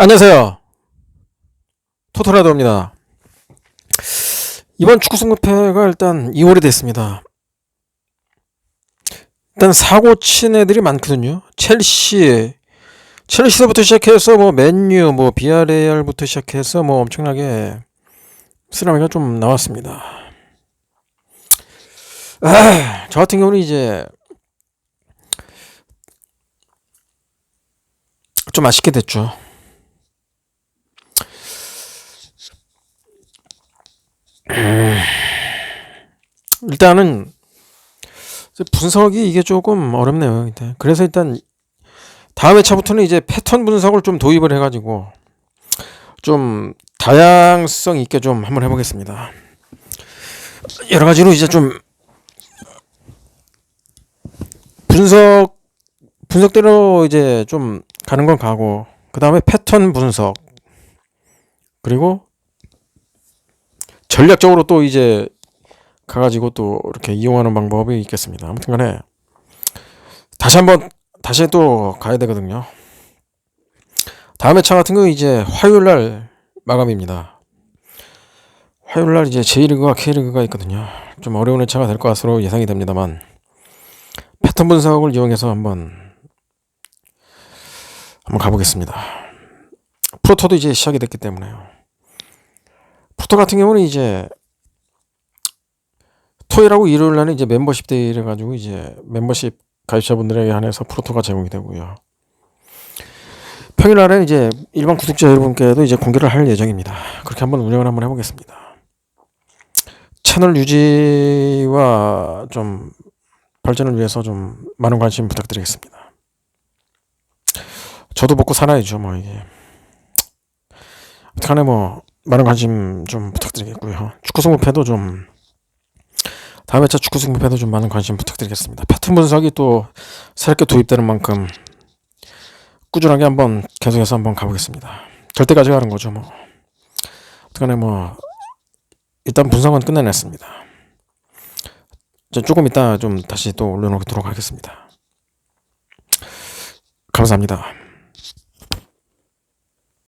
안녕하세요. 토토라도입니다. 이번 축구 승부패가 일단 2월이 됐습니다. 일단 사고 친 애들이 많거든요. 첼시, 첼시부터 시작해서 뭐 맨유, 뭐 비아레알부터 시작해서 뭐 엄청나게 쓰라미가 좀 나왔습니다. 아, 저 같은 경우는 이제 좀 아쉽게 됐죠. 일단은 분석이 이게 조금 어렵네요. 그래서 일단 다음 회차부터는 이제 패턴 분석을 좀 도입을 해가지고 좀 다양성 있게 좀 한번 해보겠습니다. 여러 가지로 이제 좀 분석 분석대로 이제 좀 가는 건 가고 그 다음에 패턴 분석 그리고 전략적으로 또 이제 가가지고 또 이렇게 이용하는 방법이 있겠습니다. 아무튼간에 다시 한번 다시 또 가야 되거든요. 다음 회차 같은 거 이제 화요일 날 마감입니다. 화요일 날 이제 J리그와 K리그가 있거든요. 좀 어려운 회차가 될 것으로 예상이 됩니다만 패턴 분석을 이용해서 한번 한번 가보겠습니다. 프로토도 이제 시작이 됐기 때문에요. 프로토 같은 경우는 이제 토요일하고 일요일 날은 이제 멤버십 데이를 가지고 이제 멤버십 가입자분들에게 한해서 프로토가 제공이 되고요. 평일 날은 이제 일반 구독자 여러분께도 이제 공개를 할 예정입니다. 그렇게 한번 운영을 한번 해보겠습니다. 채널 유지와 좀 발전을 위해서 좀 많은 관심 부탁드리겠습니다. 저도 먹고 살아야죠, 뭐 이게. 어떡하네 뭐 많은 관심 좀 부탁드리겠고요. 축구 승부패도 좀 다음 회차 축구 승부패도 좀 많은 관심 부탁드리겠습니다. 패턴 분석이 또 새롭게 도입되는 만큼 꾸준하게 한번 계속해서 한번 가보겠습니다. 절대 가져가는 거죠, 뭐. 어떡하네 뭐 일단 분석은 끝내냈습니다. 조금 이따 좀 다시 또 올려놓도록 하겠습니다. 감사합니다.